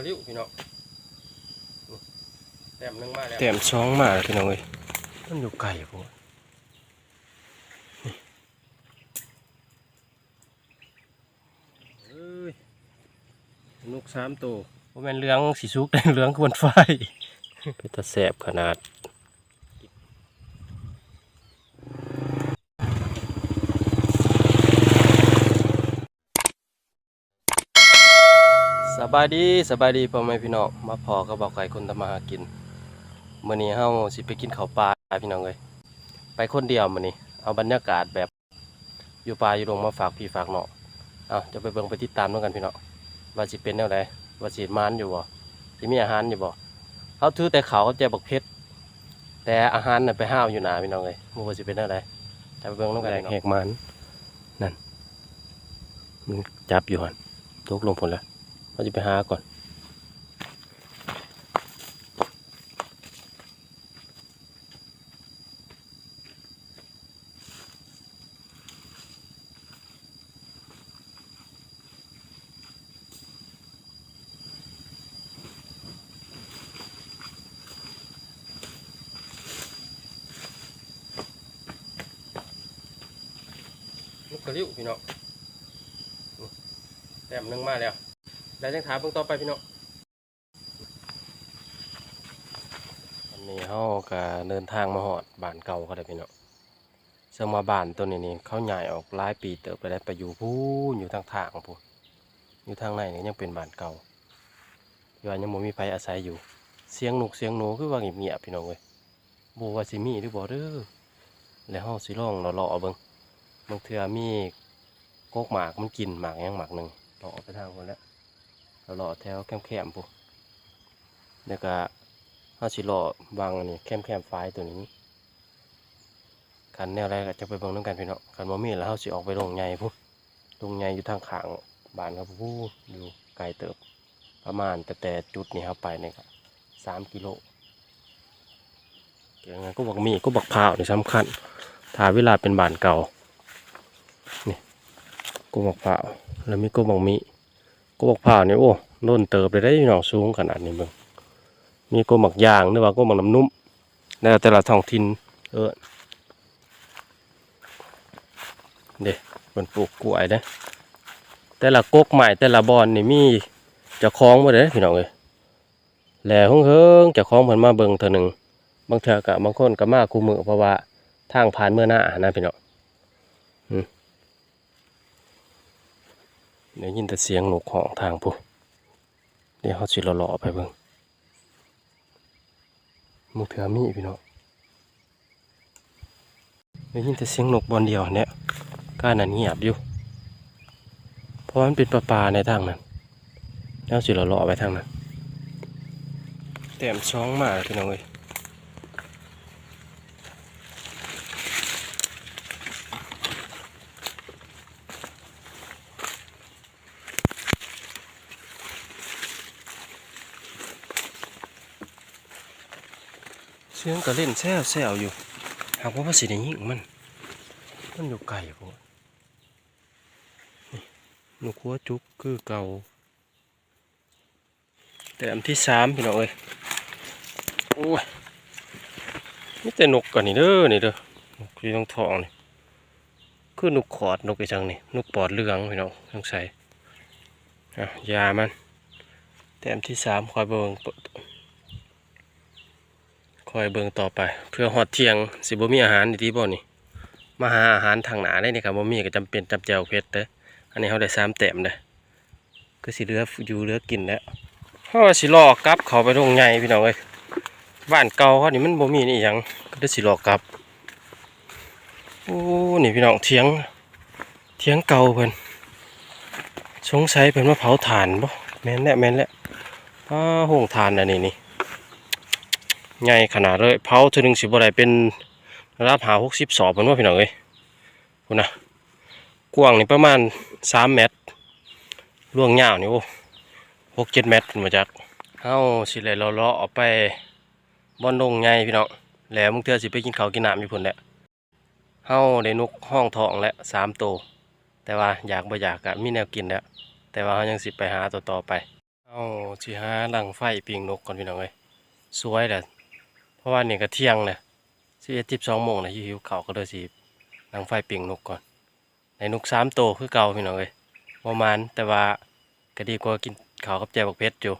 ระลิ้วพี่น้องแต้มหนึงมาแล้วเต็มสองมาแล้วพี่น้องเอ้ยมันอยู่ไกลพวกนกสามตัวว่าแม่นเรื่องสีสุกแต่เรื่องควนไฟเป็นตาแสบขนาด สบายดีสบายดีพ่อแม่พี่น้องมาพอก็บอกไก่คนทำมาหากินมื้อนี้เฮาสิไปกินข้าวปลาพี่น้องเอ้ยไปคนเดียวมื้อนี้เอาบรรยากาศแบบอยู่ป่าอยู่ดงมาฝากพี่ฝากน้องเอาจะไปเบิ่งไปติดตามด้วยกันพี่น้องว่าสิเป็นแนวใดว่าสิมานอยู่บ่สิมีอาหารอยู่บ่เฮาถือแต่เขาวกับแจบักเพชรแต่อาหารน่ะไปห้าวอยู่หนาพี่น้องเอ้ยบ่ว่าสิเป็นแนวใดจะไปเบิ่งนำกันแหกมันนั่นมันจับอยู่หันตกลงพุ่นแล้ว เราจะไปหาก่อนกกระลิ้วพี่น้องแต้มนึงมาแล้ว แล้วจังถามเบิ่งต่อไปพี่น้องวันนี้เขาก็เดินทางมาหอดบ้านเก่าเขาได้พี่เนาะซึ่งมาบ้านตัวนี้นี่เขาใหญ่ออกหลายปีเติบไปได้ไปอยู่พูนอยู่ทางทางพูนอยู่ทางในนี่ยังเป็นบ้านเก่าอยู่ยังมีไผอาศัยอยู่ เสียงหนกเสียงหนูคือว่าเงียบพี่น้องเว้ยบ่ว่าสิมีหรือบ่เด้อแล้วเฮาสิลองเลาะเบิ่งบางเทือมีโกกหมากมันกินหมากยังหมากหนึ่งเลาะไปทางคนแล้ว เลาะๆแถวแคมๆพูนแล้วก็ห้าสิรอวางอันนี้แคมแคมไฟตัวนี้กันแนวแรกจะไปเบิ่งน้ำกันพี่เนาะกันบ่มีแล้วเฮาสิออกไปลงใหญ่พุ่นลงใหญ่อยู่ทางขางบ้านครับผู้อยู่ไกลเติบประมาณแต่แต่จุดนี้ครับไปเนี่ยครับสามกิโลเกี่ยวกับก็บอกมีก็บอกพาวนี่สำคัญถ้าเวลาเป็นบานเก่านี่ก็บอกพาวแล้วมีก็บอกมี ก็บอกพร้านี่โอ้ล้นเติบเลยได้พี่น้องสูงขนาดนี้เบิ่งมีกลหมักยางหรือว่ากลหมักน้ำนุ่มแล้วแต่ละท้องถิ่นเออเด็กมันปลูกกล้วยเด้แต่ละกกใหม่แต่ละบอนนี่มีจะคล้องมาเด้พี่น้องเอ้ยแล้วเฮิงๆจะคล้องเพิ่นมาเบิงเท่านึงบางเทื่อกะบางคนก็มาคู่มือเพราะว่าทางผ่านเมื่อหน้านะพี่น้องอืม ได้ยินแต่เสียงหนกของทางผู้เดี๋ยวเขาสิเลาะๆไปเบิ่งมึงเถื่อมีพี่น้องได้ยินแต่เสียงนกบอลเดียวเนี่ยก้านั่นเงียบอยู่ เพราะมันเป็นปลาปลาในทางนั้นแล้วสิเราเลาะไปทางนั้นแต้มช้องมากพี่น้องเอ้ย เสียงก็เล่นแซวแซวอยู่ หากว่าภาษีได้ยิงมัน มันอยู่ไกลพวกนี่นกหัวจุกคือเก่า แต่อันที่สามพี่น้องเอ้ยโอ้ยนี่แต่นกกันนี่เด้อนี่เด้อนกที่ต้องทองนี่คือนกขอดนกไอ้จังนี่นกปอดเหลืองพี่น้องต้องใส่อะยามัน แต่อันที่สามคอยเบิ่ง คอยเบิ่งต่อไป เพื่อฮอดเทียงสิบ่มีอาหารดีบ่นี่มาหาอาหารทางหนาได้นี่ครับบ่มีก็จำเป็นจำแจวเพชรเด้ออันนี้เฮาได้สามแต้มเด้อคือสิเหลืออยู่เหลือกินแล้วเฮาว่าสิรอกกลับเขาไปโรงใหญ่พี่น้องเอ้ยบ้านเก่าเขานี่มันบ่มีนี่หยังก็ได้สิรอกกลับโอ้นี่พี่น้องเถียงเถียงเก่าเพิ่นสงสัยเพิ่นมาเผาถ่านบ่แม่นแหละแม่นแหละอ้าโหงถ่านอันนี้นี่ ใหญ่ขนาดเลยเผาเทีนึงสิบ่ได้เป็นรับหาหกสิบสอบเหมือนว่าพี่น้องเอ้ยคุณนะกว้างนี่ประมาณสามเมตรล่วงยาวนี่โอ้หกเจ็ดเมตรมาจากเฮาสิเลยเลาะๆออกไปบอนดงใหญ่พี่น้องแล้วมึงเทือสิไปกินเขากินน้ำอยู่พุ่นแหละเฮาได้นกห้องทองแล้วสามตัวแต่ว่าอยากบ่อยากก็มีแนวกินแล้วแต่ว่าเฮายังสิไปหาตัวต่อไปเฮเอาสิหาหลังไฟปิงนกก่อนพี่น้องเอ้ยสวยแหละ เพราะว่านี่ก็เที่ยงเลยสิเอ็ดสิบสองโมงนะหิวเขาก็เลยสิหลังไฟปิงนกก่อนในนกสามโตคือเก่าพี่น้องเอ้ยประมาณแต่ว่าก็ดีกว่ากินข้าวกับแจบักเพชรอยู่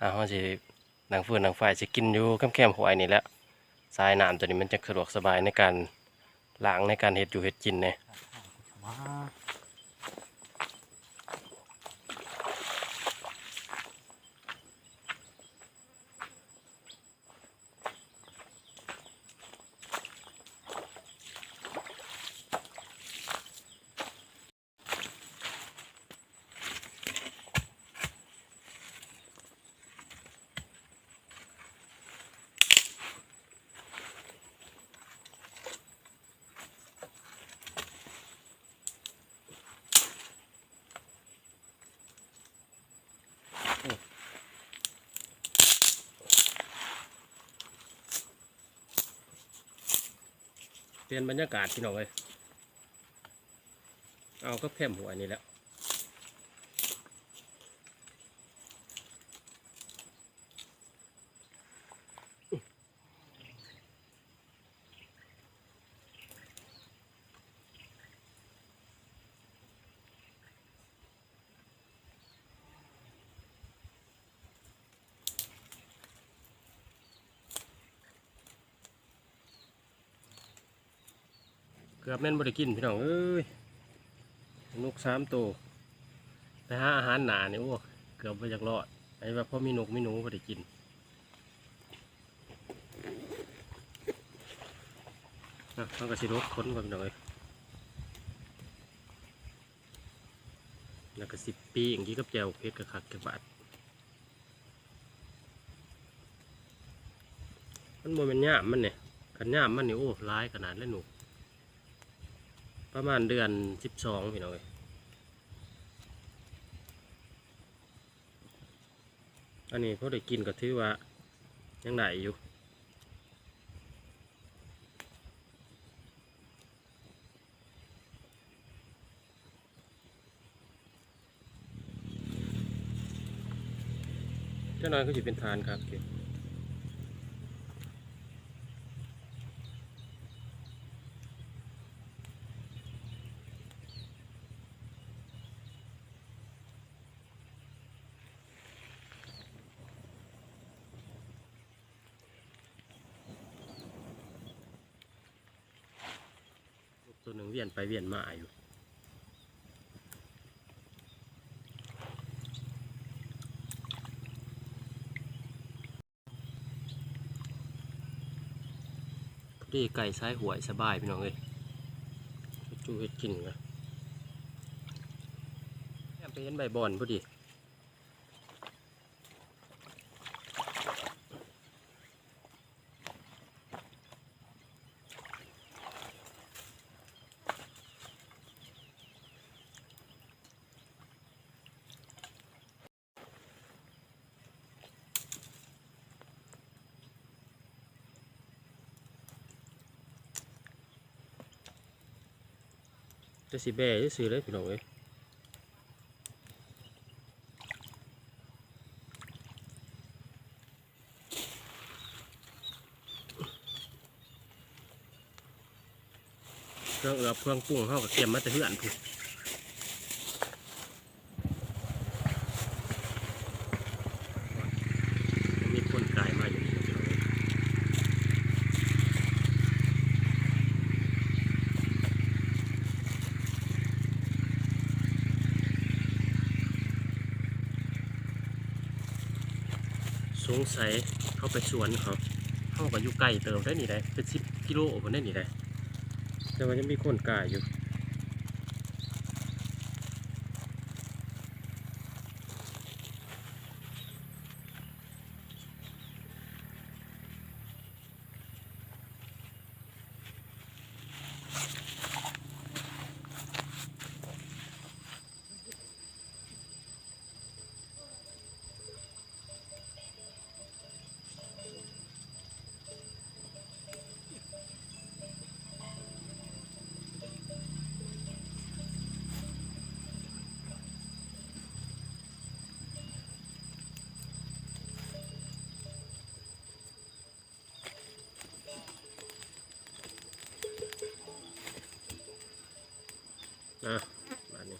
อ่าเฮาสินังฟืนนังไฟสิกินอยู่แคมๆหวยนี่แหละสายน้ำตัวนี้มันจะสะดวกสบายในการล้างในการเฮ็ดอยู่เฮ็ดกินเนี่ย เปลี่ยนบรรยากาศพี่น้องเลยเอาก็แคมหัวนี่แหล้ว เกือบแม่นบ่ได้กินพี่น้องเอ้ยนกสามตัวไปหาอาหารหนาเนี่ยโอ้เกือบไปจากรอดไอ้ว่าพอมีนกมีหนูบ่ได้กินนะต้องกระสิรถค้นก่อนพี่น้องเอ้ยแล้วก็สิบปีอย่างนี้กับแจวเพชรกับขักกับบาทมันโมเป็นย่ามมันเนี่ยขันย่ามมันนี่โอ้ร้ายขนาดเลยหนู ประมาณเดือนสิบสองพี่น้องเอ้ยอันนี้พอได้กินก็ถือว่ายังได้อยู่เจ้าน้อยก็จะเป็นทานครับ ตัวหนึ่งเวียนไปเวียนมาอยู่ดีไก่ซ้ายหวยสบายพี่น้องเอ้ยจูเฮ็ดกินนะแม่ไปเห็นใบบอนพอดี จะสีแบ่จะซื้อเลยพี่น้องเอ้ยเครื่องเอือบเครื่องปรุงเข้ากับเตรียมมาแต่เพื่อนพี่มีคนกายมาอยู่นี่พี่น้องเอ้ย สงสัยเขาไปสวนเขาเขาก็อยู่ไกลเติมได้นี่ได้เป็นสิบกิโลคนได้นี่ได้แต่ว่ายังมีคนกายอยู่ นะบานี้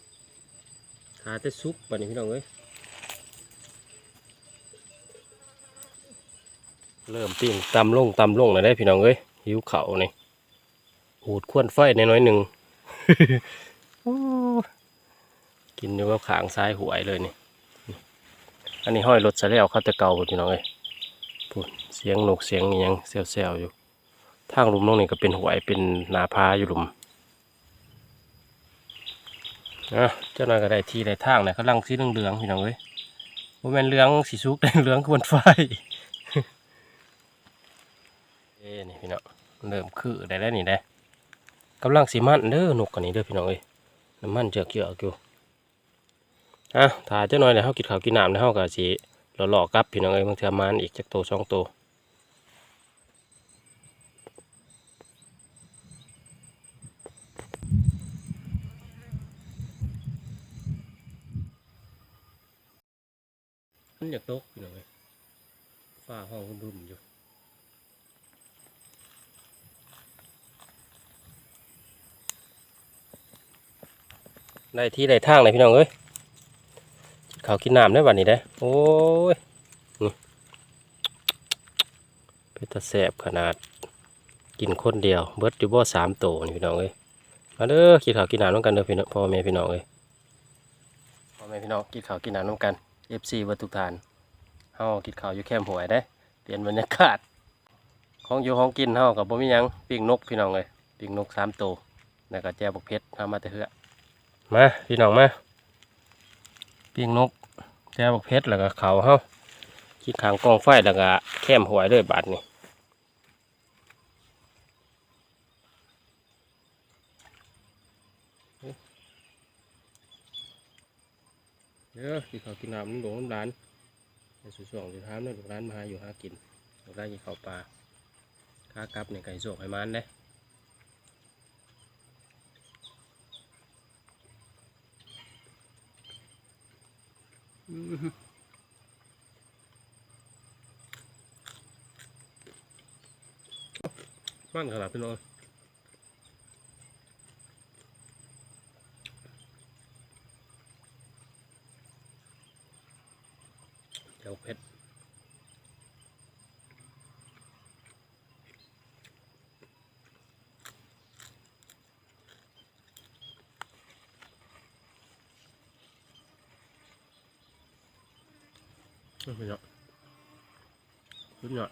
หาแต่ซุปบาดนี้พี่น้องเอ้ยเริ่มปิ้งตำลงตำลงนะได้พี่น้องเอ้ยหิวเขาวนี่หูดควนไฟในน้อยหนึ่งกินอยู่กับขางซ้ายหวยเลยนี่อันนี้ห้อยรถใส่แล้วเขาแต่เก่าพุ่นพี่น้องเอ้ยพูดเสียงหนกเสียงยังเซลๆอยู่ทางลุมน้องนี่ก็เป็นหวยเป็นนาพาอยู่หลุม อะเจ้าหน่อยก็ได้ทีได้ทางนะกำลังสีเหลืองๆพี่น้องเอ้ยว่าแม่นเหลืองสีสุกได้เหลืองกวนไฟเอ้นี่พี่น้องเริ่มคือได้แล้วนี่ได้กำลังสีมันเด้อนกกันนี้เด้อพี่น้องเอ้ยน้ำมันเจือกเยอะอยู่อะถ่ายเจ้าหน่อยเดี๋ยวเฮากินข้าวกินน้ำแล้วเฮาก็สิหล่อๆกับพี่น้องเอ้ยบางเทื่อมันอีกจักโตสองโต มันอยากตกพี่น้องเอ้ยฟ้าห้องบึมอยู่ได้ที่ได้ทางเลยพี่น้องเอ้ยเขากินน้ำได้บัดนี้ได้โอ้ยนี่เป็นตะแสบขนาดกินคนเดียว เบิดอยู่บ่สามโตนี่พี่น้องเอ้ยมาเด้อกินข้าวกินน้ำน้ำกันเด้อพี่น้องพ่อแม่พี่น้องเอ้ยพ่อแม่พี่น้องกินข้าวกินน้ำน้ำกัน FC เบิดทุกทานเฮากินข้าวอยู่แคมหวยได้ เปลี่ยนบรรยากาศ ของอยู่ของกินเฮากับบ่มีหยังปิ้งนกพี่น้องเลยปิ้งนกสามโตแล้วก็แจ่วบกเพชรทำมาแต่เหือมาพี่น้องมาปิ้งนกแจบกเพชรแล้วก็เขาเฮาคิดขางกองไฟแล้วก็แคมหวยด้วยบาทนี่ เด้อกินข้าวกินน้ำน้ำหลวงน้ำร้านในสุดส่วงสุดท้ายเนี่ยลูกร้านมาหาอยู่หากินลูกร้านกินข้าวปลาค้ากลับเนี่ยไก่สวกไอ้มันเด้อืมมันขนาดพี่น้องเดี๋ยวเพชร พี่น้องสุดยอด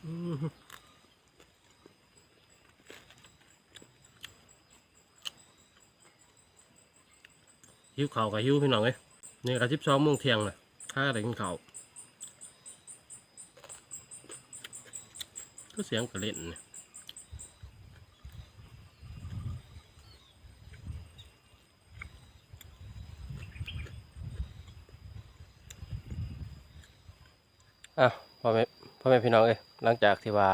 หิวเข้ากับหิวพี่น้องเอ้ยนี่กระชิบสองโมงเทียงน่ะถ้าได้กินเข้าก็เสียงกระเล่นเนี่ยอะพ่อแม่พ่อแม่พี่น้องเอ้ย หลังจากที่ว่า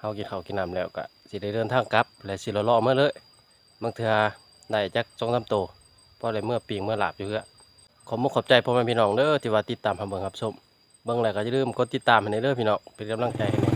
เฮากินข้าวกินน้ำแล้วก็สิได้เดินทางกลับ และสิรอๆเมื่อเลยบางเทื่อได้จักสองทำโตเพอได้เมื่อปีงเมื่อหลาบอยู่เพื่อขอบมุกขอบใจพ่อแม่พี่น้องเด้อที่ว่าติดตามทำเบิ่งครับชมเบิ่งแล้วก็อย่าลืมกดติดตามให้ในเด้อพี่น้องเป็นกำลังใจให้